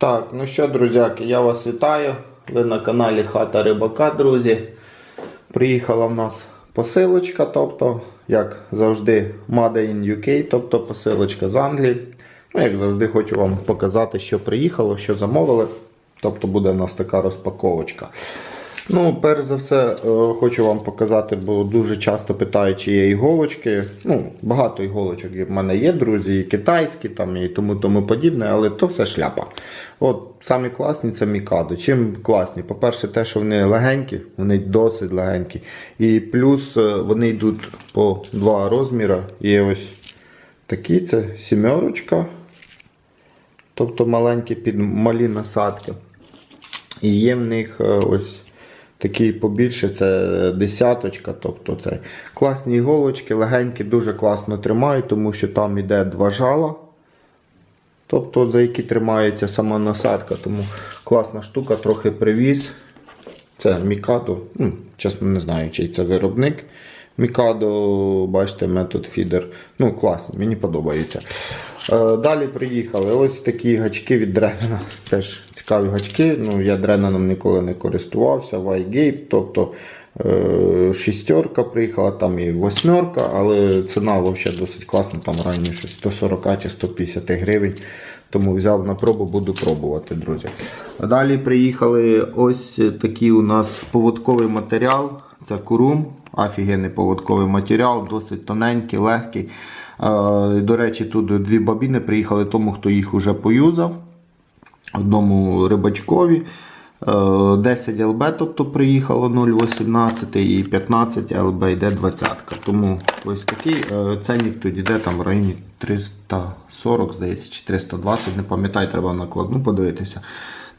Так, ну що, друзяки, я вас вітаю. Ви на каналі Хата Рибака, друзі. Приїхала в нас посилочка, тобто, як завжди, Made in UK, тобто посилочка з Англії. Ну, як завжди, хочу вам показати, що приїхало, що замовили. Тобто буде у нас така розпаковочка. Ну, перш за все, е, хочу вам показати, бо дуже часто питають, чи є іголочки. Ну, багато іголочок в мене є, друзі, і китайські, там, і тому тому подібне, але то все шляпа. От самі класні це Мікадо. Чим класні? По-перше, те, що вони легенькі, вони досить легенькі. І плюс е, вони йдуть по два розміри. Є ось такі, це сімерочка. Тобто маленькі під малі насадки. І є в них е, ось такі побільше, це десяточка. Тобто це класні іголочки, легенькі, дуже класно тримають, тому що там йде два жала. Тобто, за які тримається сама насадка. Тому класна штука, трохи привіз. Це Мікадо. Ну, чесно не знаю, чий це виробник. Мікадо, бачите, метод фідер. Ну, класні, мені подобається. Е, Далі приїхали. Ось такі гачки від Дренена. Теж цікаві гачки. Ну, я Дрененом ніколи не користувався. Вайгейт, тобто е, шістерка приїхала, там і восьмерка, але ціна взагалі досить класна, там раніше 140 чи 150 гривень. Тому взяв на пробу, буду пробувати, друзі. Далі приїхали ось такий у нас поводковий матеріал. Це курум, офігенний поводковий матеріал, досить тоненький, легкий. Е, До речі, тут дві бабіни приїхали тому, хто їх вже поюзав. Одному рибачкові. Е, 10 ЛБ, тобто приїхало 0,18 і 15 ЛБ йде 20. Тому ось такий е, ценник тут йде там в районі 340, здається, чи 320, не пам'ятаю, треба накладну подивитися.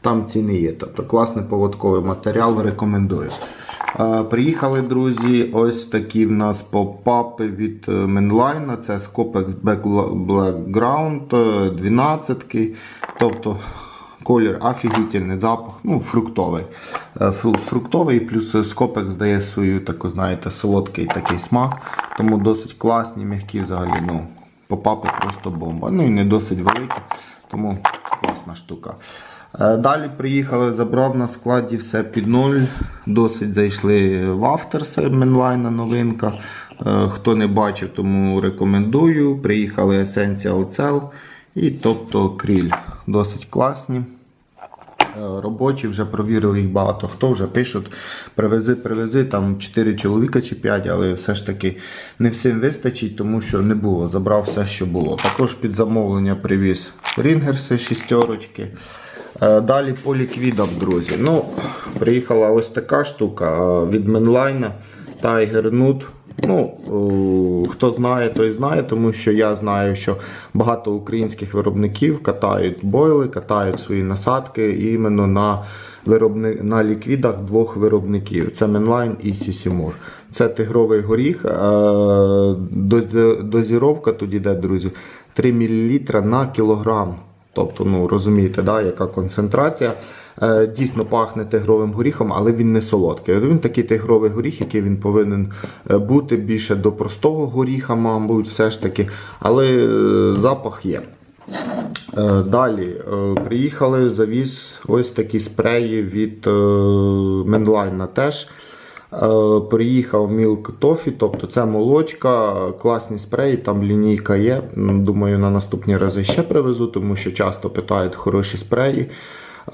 Там ціни є. Тобто класний поводковий матеріал, рекомендую. Е, Приїхали, друзі, ось такі в нас попапи від е, Menline. Це Scopex Background, е, 12. Тобто колір офігітельний, запах, ну, фруктовий. Е, Фруктовий, плюс Scopex дає свою таку, знаєте, солодкий такий смак. Тому досить класні, м'які взагалі. ну, Попапи просто бомба. Ну і не досить великі, тому класна штука. Е, Далі приїхали, забрав на складі все під ноль. Досить зайшли в авторси Менлайна новинка. Е, Хто не бачив, тому рекомендую. Приїхали Essential Cell і тобто кріль. Досить класні. Е, Робочі вже провірили їх багато. Хто вже пишуть, привези, привези, там 4 чоловіка чи 5, але все ж таки не всім вистачить, тому що не було. Забрав все, що було. Також під замовлення привіз рінгерси, шістерочки. Е, Далі по ліквідам, друзі. Ну, приїхала ось така штука е, від Менлайна Tiger Nut. Ну, хто знає, той знає, тому що я знаю, що багато українських виробників катають бойли, катають свої насадки іменно на, виробни... на ліквідах двох виробників. Це Menline і Сісімур. Це тигровий горіх. е, Дозіровка тут іде, друзі, 3 мл на кілограм. Тобто, ну розумієте, да, яка концентрація. Е, дійсно пахне тигровим горіхом, але він не солодкий. Він такий тигровий горіх, який він повинен е, бути більше до простого горіха, мабуть, все ж таки. Але е, запах є. Далі приїхали, завіз ось такі спреї від Menline теж. Е, Приїхав Milk Toffee, тобто це молочка, класні спреї, там лінійка є. Думаю, на наступні рази ще привезу, тому що часто питають хороші спреї.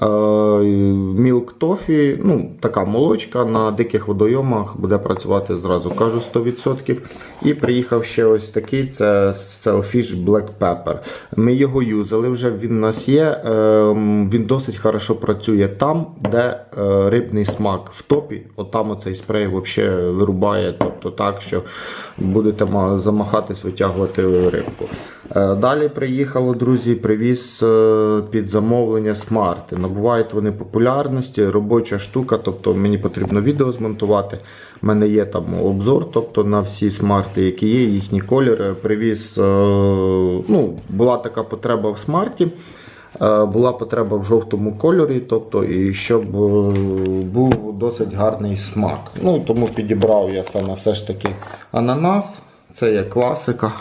Е, Milk Toffee, ну, така молочка на диких водойомах буде працювати зразу, кажу 100%. І приїхав ще ось такий це Selfish Black Pepper. Ми його юзали вже, він у нас є. Е, Він досить хорошо працює там, де е, рибний смак в топі. От там оцей спрей взагалі вирубає, тобто так, що будете замахатись, витягувати рибку. Е, Далі приїхало, друзі, привіз е, під замовлення смарти. Набувають вони популярності, робоча штука, тобто мені потрібно відео змонтувати. У мене є там обзор, тобто на всі смарти, які є, їхні кольори. Привіз, е, ну, була така потреба в смарті. Була потреба в жовтому кольорі, тобто, і щоб був досить гарний смак. Ну, тому підібрав я саме все ж таки ананас. Це є класика.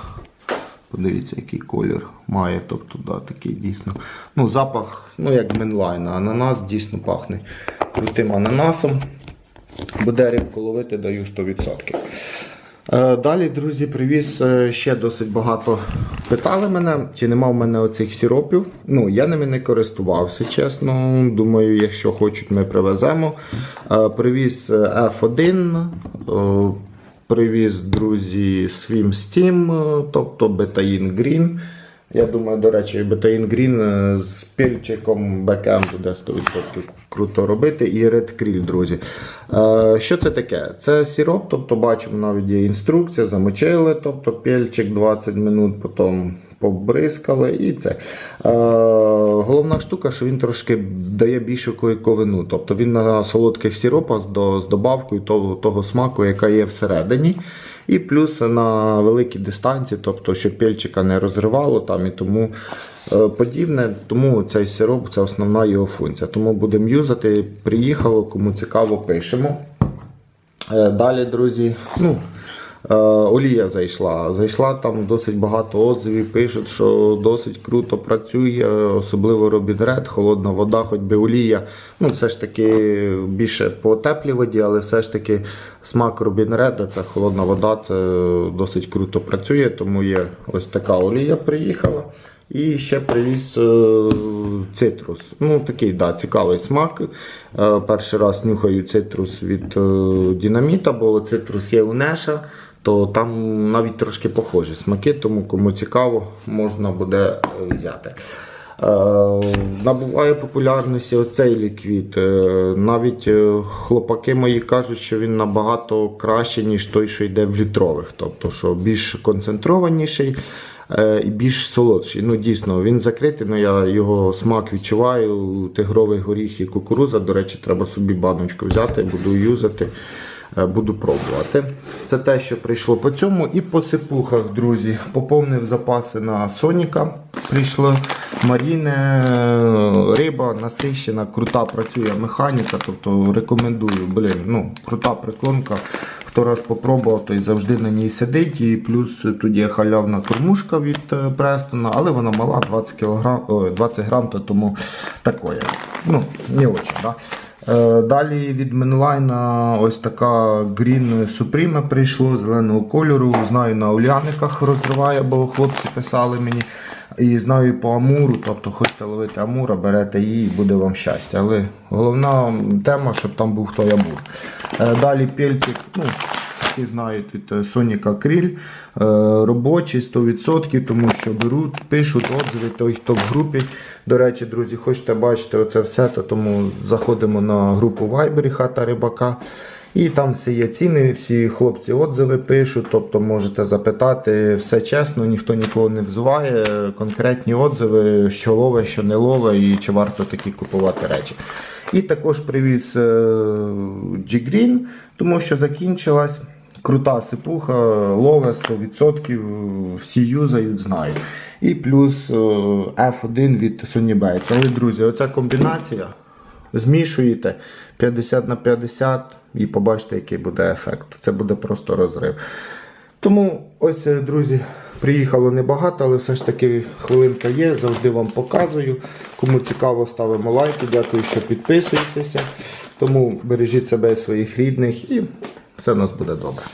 Подивіться, який колір має. Тобто, да, такий дійсно. Ну, запах, ну як менлайн, а ананас дійсно пахне крутим ананасом. Буде рибку ловити, даю 100%. Е, Далі, друзі, привіз е, ще досить багато. Питали мене, чи нема в мене оцих сиропів. Ну, я ними не користувався, чесно. Думаю, якщо хочуть, ми привеземо. Е, Привіз е, F1, е, привіз, друзі, Swim Steam, е, тобто Betain Green. Я думаю, до речі, Betain Green е, з пільчиком бекем буде 100% круто робити. І Red Krill, друзі. Е, Що це таке? Це сироп, тобто бачимо навіть є інструкція, замочили, тобто пільчик 20 минут, потім побризкали і це. Е, Головна штука, що він трошки дає більшу клейковину. Тобто він на солодких сиропах з, до, з добавкою того, того смаку, яка є всередині. І плюс на великій дистанції, тобто, щоб пельчика не розривало там і тому е, подібне. Тому цей сироп це основна його функція. Тому будемо юзати. Приїхало, кому цікаво, пишемо. Е, Далі, друзі, ну, олія зайшла. Зайшла там досить багато отзивів. Пишуть, що досить круто працює, особливо Red, холодна вода, хоч би олія. Ну, все ж таки більше по теплій воді, але все ж таки смак робінреда, це холодна вода, це досить круто працює, тому є ось така олія приїхала. І ще привіз е, цитрус. Ну, такий, да, цікавий смак. Е, перший раз нюхаю цитрус від е, динаміта, бо цитрус є у Неша, то там навіть трошки похожі смаки, тому кому цікаво, можна буде взяти. Набуває популярності оцей ліквід. Навіть хлопаки мої кажуть, що він набагато краще, ніж той, що йде в літрових. Тобто, що більш концентрованіший і більш солодший. Ну, дійсно, він закритий, але я його смак відчуваю. Тигровий горіх і кукуруза. До речі, треба собі баночку взяти, буду юзати. Е, Буду пробувати. Це те, що прийшло по цьому. І по сипухах, друзі. Поповнив запаси на Соніка. Прийшло Маріне, риба насищена, крута працює механіка. Тобто рекомендую. Блін, ну, крута прикормка. Хто раз попробував, той завжди на ній сидить. І плюс тут є халявна кормушка від е, Престона, але вона мала 20 кг, 20 грам, то тому такое. Ну, не очень, да? Е, Далі від Менлайна ось така Green Supreme прийшло зеленого кольору. Знаю на Уляниках розриває, бо хлопці писали мені. І знаю по Амуру, тобто хочете ловити Амура, берете її буде вам щастя. Але головна тема, щоб там був хто я був. Далі пельтик, ну, всі знають від Соніка Кріль. Робочий 100%, тому що беруть, пишуть отзиви, той, хто в групі. До речі, друзі, хочете бачити оце все, то тому заходимо на групу Viber хата рибака. І там все є ціни, всі хлопці отзиви пишуть, тобто можете запитати все чесно, ніхто нікого не взуває. Конкретні отзиви, що лове, що не лове, і чи варто такі купувати речі. І також привіз е, G-Green, тому що закінчилась. Крута сипуха, лове 100%, всі юзають, знають. І плюс е, F1 від Sony Bates. Але, друзі, оця комбінація змішуєте 50 на 50 і побачите, який буде ефект. Це буде просто розрив. Тому ось, е, друзі, приїхало небагато, але все ж таки хвилинка є, завжди вам показую. Кому цікаво, ставимо лайки. Дякую, що підписуєтеся. Тому бережіть себе і своїх рідних і все у нас буде добре.